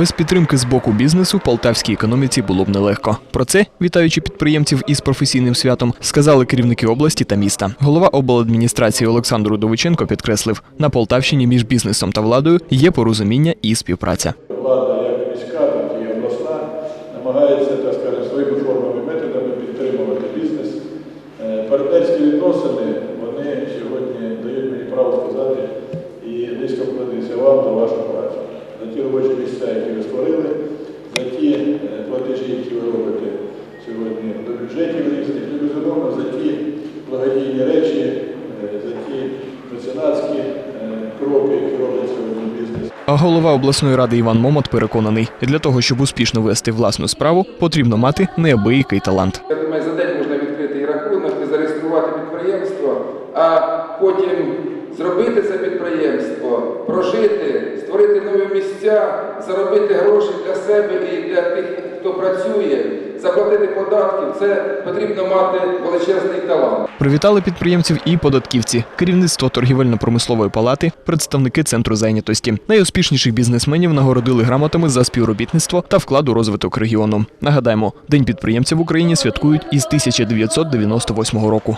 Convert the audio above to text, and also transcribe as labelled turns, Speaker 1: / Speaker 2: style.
Speaker 1: Без підтримки з боку бізнесу полтавській економіці було б нелегко. Про це, вітаючи підприємців із професійним святом, сказали керівники області та міста. Голова обладміністрації Олександр Удовиченко підкреслив, на Полтавщині між бізнесом та владою є порозуміння і співпраця.
Speaker 2: влада як міська, так і обласна намагається, так скажемо, своїми формами методами підтримувати бізнес. Е, Партнерські відносини вони сьогодні дають мені право сказати і низько вкладатися вам за вашу кроки, які робить сьогодні бізнес.
Speaker 1: А голова обласної ради Іван Момот переконаний, для того, щоб успішно вести власну справу, потрібно мати неабиякий талант.
Speaker 3: Я думаю, за день можна відкрити і рахунок, і зареєструвати підприємство, а потім зробити це підприємство, прожити, створити нові місця, заробити гроші для себе і для тих, хто працює, заплатити податки. Це потрібно мати величезний талант.
Speaker 1: Привітали підприємців і податківці, керівництво торгівельно-промислової палати, представники центру зайнятості. Найуспішніших бізнесменів нагородили грамотами за співробітництво та вклад у розвиток регіону. Нагадаємо, День підприємців в Україні святкують із 1998 року.